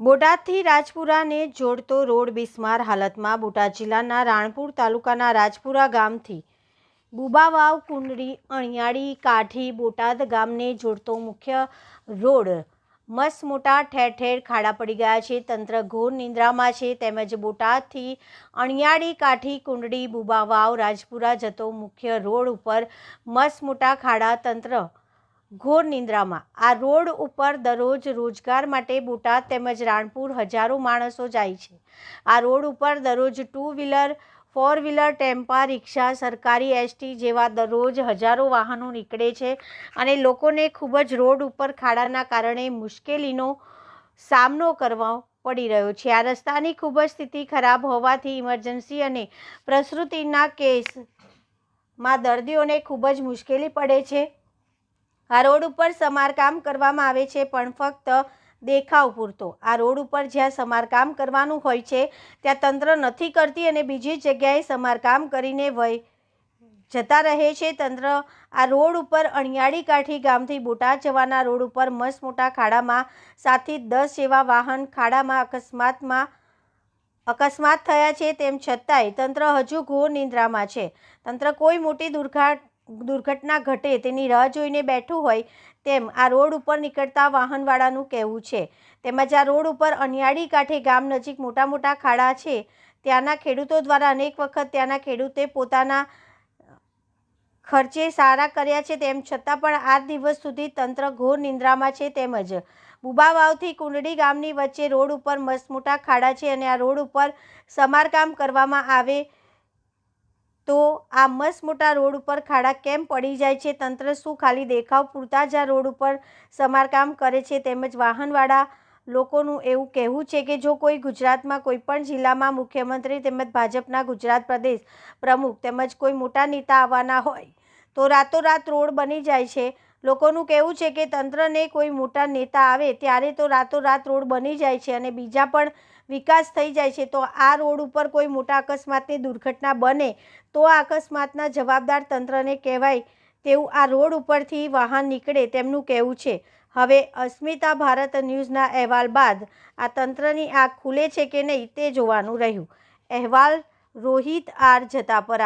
બોટાદથી રાજપુરાને જોડતો રોડ બિસ્માર હાલતમાં બોટાદ જિલ્લાના રાણપુર તાલુકાના રાજપુરા ગામથી બુબાવાવ, કુંડળી, અણિયાળી કાઠી બોટાદ ગામને જોડતો મુખ્ય રોડ મસ્ત મોટા ઠેર ઠેર ખાડા પડી ગયા છે. તંત્ર ઘોર નિંદ્રામાં છે. તેમજ બોટાદથી અણિયાળી કાઠી કુંડળી, બુબાવાવ, રાજપુરા જતો મુખ્ય રોડ ઉપર મસ્ત મોટા ખાડા તંત્ર ઘોર નિંદ્રામાં. આ રોડ ઉપર દરરોજ રોજગાર માટે બોટાદ તેમજ રાણપુર હજારો માણસો જાય છે. આ રોડ ઉપર દરરોજ ટુ વ્હીલર ફોર વ્હીલર ટેમ્પા, રિક્ષા, સરકારી એસટી જેવા દરરોજ હજારો વાહનો નીકળે છે અને લોકોને ખૂબ જ રોડ ઉપર ખાડાના કારણે મુશ્કેલીનો સામનો કરવો પડી રહ્યો છે. આ રસ્તાની ખૂબ જ સ્થિતિ ખરાબ હોવાથી ઇમરજન્સી અને પ્રસૃતિના કેસમાં દર્દીઓને ખૂબ જ મુશ્કેલી પડે છે. આ રોડ ઉપર સમારકામ કરવામાં આવે છે, પણ ફક્ત દેખાવ પૂરતો. આ રોડ ઉપર જ્યાં સમારકામ કરવાનું હોય છે, ત્યાં તંત્ર નથી કરતી અને બીજી જગ્યાએ સમારકામ કરીને વય જતા રહે છે. તંત્ર આ રોડ ઉપર અણિયાળી કાઠી ગામથી બોટાદ જવાના રોડ ઉપર મસ્ત મોટા ખાડામાં સાતથી દસ જેવા વાહન ખાડામાં અકસ્માતમાં અકસ્માત થયા છે, તેમ છતાંય તંત્ર હજુ ઘોર નિંદ્રામાં છે. તંત્ર કોઈ મોટી દુર્ઘાટ દુર્ઘટના ઘટે તેની રાહ જોઈને બેઠું હોય તેમ આ રોડ ઉપર નીકળતા વાહનવાળાનું કહેવું છે. તેમજ આ રોડ ઉપર અનિયાળી કાંઠે ગામ નજીક મોટા મોટા ખાડા છે. ત્યાંના ખેડૂતો દ્વારા અનેક વખત ત્યાંના ખેડૂતે પોતાના ખર્ચે સારા કર્યા છે તેમ છતાં પણ આ દિવસ સુધી તંત્ર ઘોર નિંદ્રામાં છે તેમજ બુબાવાવથી કુંડળી ગામની વચ્ચે રોડ ઉપર મસ્ત મોટા ખાડા છે અને આ રોડ ઉપર સમારકામ કરવામાં આવે તો આ મસ્ત મોટા રોડ ઉપર ખાડા કેમ પડી જાય છે? તંત્ર શું ખાલી દેખાવ પૂરતા જ આ રોડ ઉપર સમારકામ કરે છે? તેમજ વાહનવાળા લોકોનું એવું કહેવું છે કે જો કોઈ ગુજરાતમાં કોઈ પણ જિલ્લામાં મુખ્યમંત્રી તેમજ ભાજપના ગુજરાત પ્રદેશ પ્રમુખ તેમજ કોઈ મોટા નેતા આવવાના હોય, તો રાતોરાત રોડ બની જાય છે. લોકોનું કહેવું છે કે તંત્રને કોઈ મોટા નેતા આવે ત્યારે તો રાતોરાત રોડ બની જાય છે અને બીજા પણ વિકાસ થઈ જાય છે. તો આ રોડ ઉપર કોઈ મોટા અકસ્માતની દુર્ઘટના બને તો આ અકસ્માતના જવાબદાર તંત્રને કહેવાય તેવું આ રોડ ઉપરથી વાહન નીકળે તેમનું કહેવું છે. હવે અસ્મિતા ભારત ન્યૂઝના અહેવાલ બાદ આ તંત્રની આંખ ખુલે છે કે નહીં તે જોવાનું રહ્યું. અહેવાલ રોહિત આર જતાપરા.